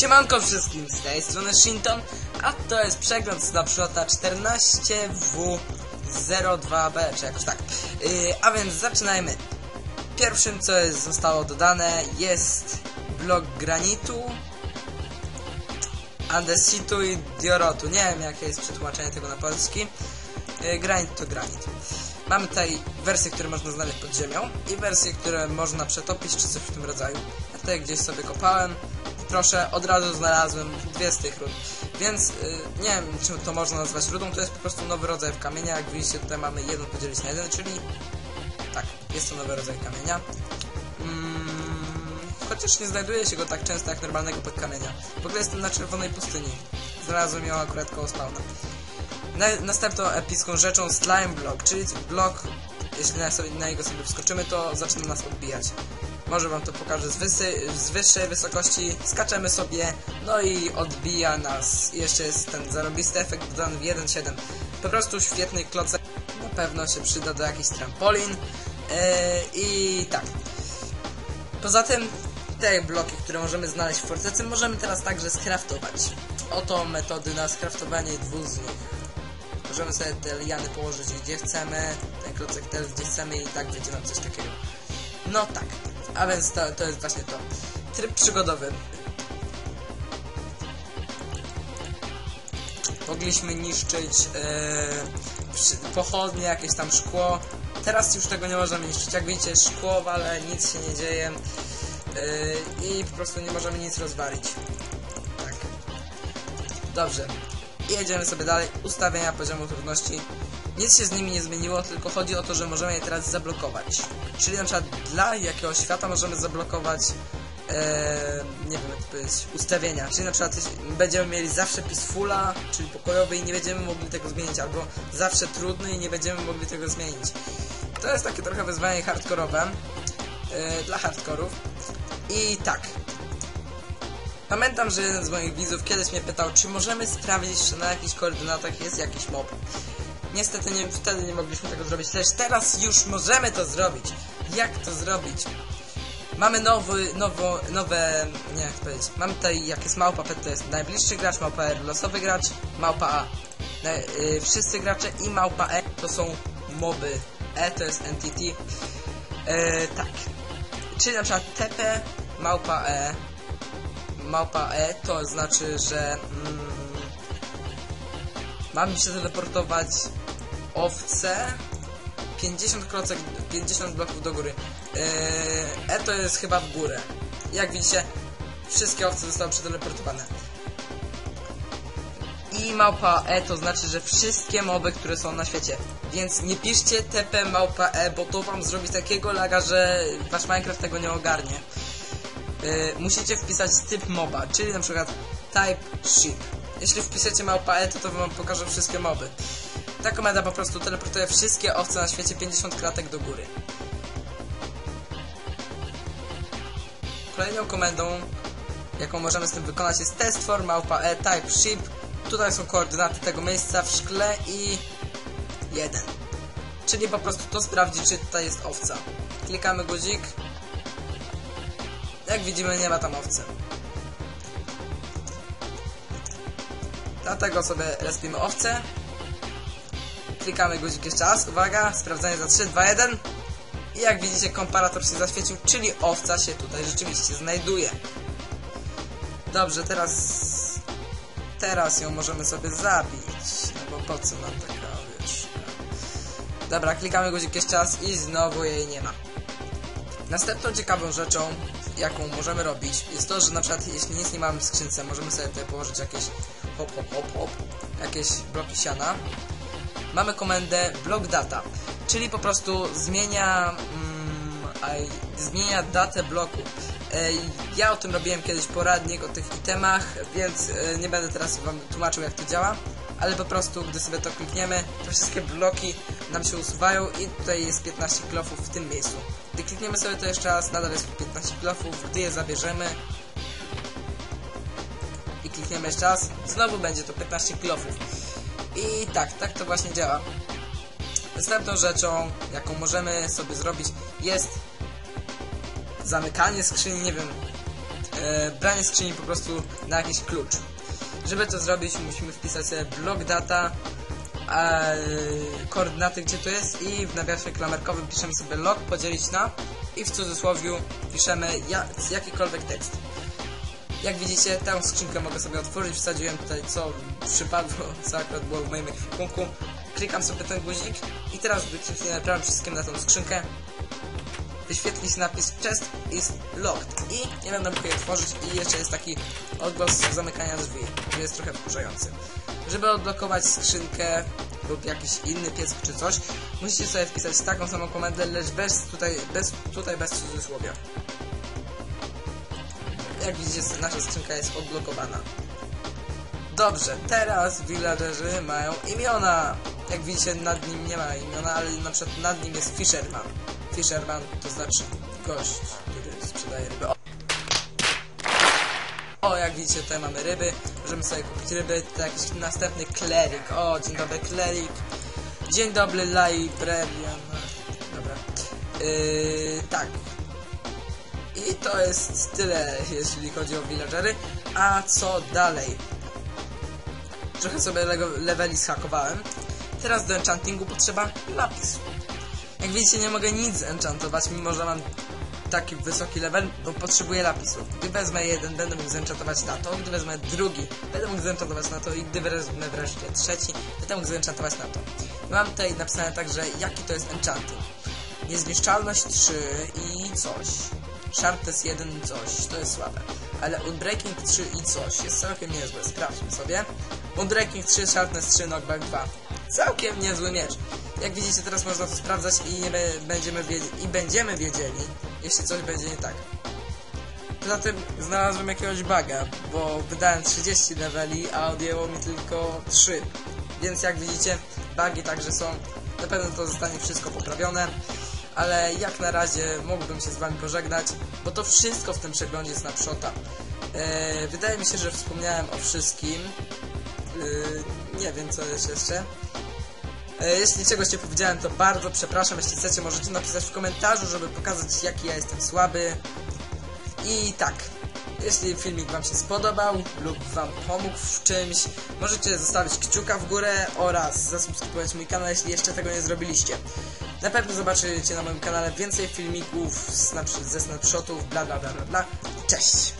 Siemanko wszystkim, z tej strony Shinton, a to jest przegląd Snapshota 14W02B, czy jakoś tak. Yy, a więc zaczynajmy. Pierwszym, co jest, zostało dodane, jest blok granitu, andesitu i diorotu. Nie wiem, jakie jest przetłumaczenie tego na polski. Yy, granit to granit. Mamy tutaj wersje, które można znaleźć pod ziemią i wersje, które można przetopić, czy coś w tym rodzaju. Ja tutaj gdzieś sobie kopałem. Proszę, od razu znalazłem dwie z tych ród. Więc yy, nie wiem, czy to można nazwać rudą, to jest po prostu nowy rodzaj kamienia. Jak widzicie, tutaj mamy jeden podzielić na jeden, czyli tak, jest to nowy rodzaj kamienia. Mm, chociaż nie znajduje się go tak często jak normalnego podkamienia. W ogóle jestem na czerwonej pustyni. Znalazłem ją akurat koło spawna. Na, następną epicką rzeczą slime block, czyli blok, jeśli na, sobie, na niego sobie wskoczymy, to zaczyna nas odbijać. Może wam to pokażę z, wysy, z wyższej wysokości, skaczemy sobie, no i odbija nas. Jeszcze jest ten zarobisty efekt dodany w 1.7. Po prostu świetny klocek, na pewno się przyda do jakichś trampolin. Yy, I tak. Poza tym, te bloki, które możemy znaleźć w fortecy, możemy teraz także skraftować. Oto metody na skraftowanie dwóch z nich. Możemy sobie te liany położyć gdzie chcemy, ten klocek też gdzie chcemy i tak będzie nam coś takiego. No tak, a więc to, to jest właśnie to. Tryb przygodowy. Mogliśmy niszczyć yy, pochodnie, jakieś tam szkło. Teraz już tego nie możemy niszczyć. Jak widzicie, szkło, ale nic się nie dzieje. Yy, I po prostu nie możemy nic rozwalić. Tak. Dobrze. I jedziemy sobie dalej. Ustawienia poziomu trudności. Nic się z nimi nie zmieniło, tylko chodzi o to, że możemy je teraz zablokować. Czyli na przykład dla jakiegoś świata możemy zablokować e, nie wiem jak to powiedzieć, ustawienia. Czyli na przykład będziemy mieli zawsze peacefula, czyli pokojowy i nie będziemy mogli tego zmienić, albo zawsze trudny i nie będziemy mogli tego zmienić. To jest takie trochę wyzwanie hardkorowe e, dla hardkorów. I tak, Pamiętam, że jeden z moich widzów kiedyś mnie pytał, czy możemy sprawdzić, czy na jakichś koordynatach jest jakiś mob. Niestety nie, wtedy nie mogliśmy tego zrobić, lecz teraz już możemy to zrobić. Jak to zrobić? Mamy nowy, nowo, nowe, nie jak powiedzieć, mamy tutaj, jak jest małpa P, to jest najbliższy gracz, małpa R, losowy gracz, małpa A. Na, y, wszyscy gracze i małpa E to są moby. E to jest entity. Tak. Czyli na przykład TP, małpa E, małpa E, to znaczy, że mm, mam się teleportować owce 50 klocek, 50 bloków do góry. Yy, e to jest chyba w górę. Jak widzicie, wszystkie owce zostały przeteleportowane. I małpa E to znaczy, że wszystkie moby, które są na świecie. Więc nie piszcie TP małpa E, bo to wam zrobi takiego laga, że wasz Minecraft tego nie ogarnie. Yy, musicie wpisać typ moba, czyli na przykład type ship. Jeśli wpiszecie małpa E, to to wam pokaże wszystkie moby. Ta komenda po prostu teleportuje wszystkie owce na świecie 50 kratek do góry. Kolejną komendą, jaką możemy z tym wykonać jest test for małpa e type ship. Tutaj są koordynaty tego miejsca w szkle i 1. Czyli po prostu to sprawdzi, czy tutaj jest owca. Klikamy guzik. Jak widzimy, nie ma tam owcy. Dlatego sobie respimy owce klikamy guzik jeszcze raz, uwaga, sprawdzanie za 3, 2, 1 i jak widzicie komparator się zaświecił, czyli owca się tutaj rzeczywiście znajduje. Dobrze, teraz teraz ją możemy sobie zabić, no bo po co nam taka, wiesz... Dobra, klikamy guzik jeszcze raz i znowu jej nie ma. Następną ciekawą rzeczą, jaką możemy robić, jest to, że na przykład jeśli nic nie mamy w skrzynce, możemy sobie tutaj położyć jakieś hop, hop, hop, hop, jakieś bloki siana mamy komendę block data, czyli po prostu zmienia, mm, zmienia datę bloku. E, ja o tym robiłem kiedyś poradnik o tych itemach, więc e, nie będę teraz Wam tłumaczył jak to działa, ale po prostu gdy sobie to klikniemy, to wszystkie bloki nam się usuwają i tutaj jest 15 klofów w tym miejscu. Gdy klikniemy sobie to jeszcze raz, nadal jest 15 klofów, gdy je zabierzemy i klikniemy jeszcze raz, znowu będzie to 15 klofów. I tak, tak to właśnie działa. Następną rzeczą, jaką możemy sobie zrobić, jest zamykanie skrzyni, nie wiem, e, branie skrzyni po prostu na jakiś klucz. Żeby to zrobić, musimy wpisać sobie block data, e, koordynaty, gdzie to jest i w nawiasie klamerkowym piszemy sobie log, podzielić na i w cudzysłowiu piszemy ja, jakikolwiek tekst. Jak widzicie, tę skrzynkę mogę sobie otworzyć, wsadziłem tutaj co przypadło, co akurat było w moim ekwipunku. Klikam sobie ten guzik i teraz gdy kliknę prawym przyciskiem na tą skrzynkę, wyświetli się napis chest is locked i nie będę mógł jej otworzyć i jeszcze jest taki odgłos zamykania drzwi, który jest trochę wkurzający. Żeby odblokować skrzynkę lub jakiś inny piecyk czy coś, musicie sobie wpisać taką samą komendę, lecz bez tutaj, bez, tutaj bez cudzysłowia. Jak widzicie, nasza skrzynka jest odblokowana. Dobrze, teraz villagerzy mają imiona. Jak widzicie, nad nim nie ma imiona, ale na przykład nad nim jest Fisherman. Fisherman to znaczy gość, który sprzedaje ryby. O, o jak widzicie, tutaj mamy ryby. Możemy sobie kupić ryby. To jakiś następny kleryk. O, dzień dobry, kleryk. Dzień dobry, librarian. Dobra. Yy, tak. I to jest tyle, jeśli chodzi o villagery. A co dalej? Trochę sobie leveli schakowałem. Teraz do enchantingu potrzeba lapisu. Jak widzicie, nie mogę nic enchantować, mimo że mam taki wysoki level, bo potrzebuję lapisu. Gdy wezmę jeden, będę mógł zenchantować na to, gdy wezmę drugi, będę mógł zenchantować na to i gdy wezmę wreszcie trzeci, będę mógł zenchantować na to. Mam tutaj napisane także, jaki to jest enchanting. Niezniszczalność 3 i coś. Sharpness 1 coś, to jest słabe. Ale Unbreaking 3 i coś jest całkiem niezłe, sprawdźmy sobie. Unbreaking 3, Sharpness 3, Knockback 2. Całkiem niezły miecz. Jak widzicie, teraz można to sprawdzać i, będziemy, i będziemy wiedzieli, jeśli coś będzie nie tak. Poza tym znalazłem jakiegoś buga, bo wydałem 30 leveli, a odjęło mi tylko 3. Więc jak widzicie, bugi także są. Na pewno to zostanie wszystko poprawione. Ale jak na razie mógłbym się z wami pożegnać, bo to wszystko w tym przeglądzie snapshota. Eee, wydaje mi się, że wspomniałem o wszystkim. Eee, nie wiem co jest jeszcze. E, Jeśli czegoś nie powiedziałem, to bardzo przepraszam. Jeśli chcecie, możecie napisać w komentarzu, żeby pokazać, jaki ja jestem słaby. I tak, jeśli filmik Wam się spodobał lub Wam pomógł w czymś, możecie zostawić kciuka w górę oraz zasubskrybować mój kanał, jeśli jeszcze tego nie zrobiliście. Na pewno zobaczycie na moim kanale więcej filmików ze snapshotów, bla bla bla bla bla. Cześć!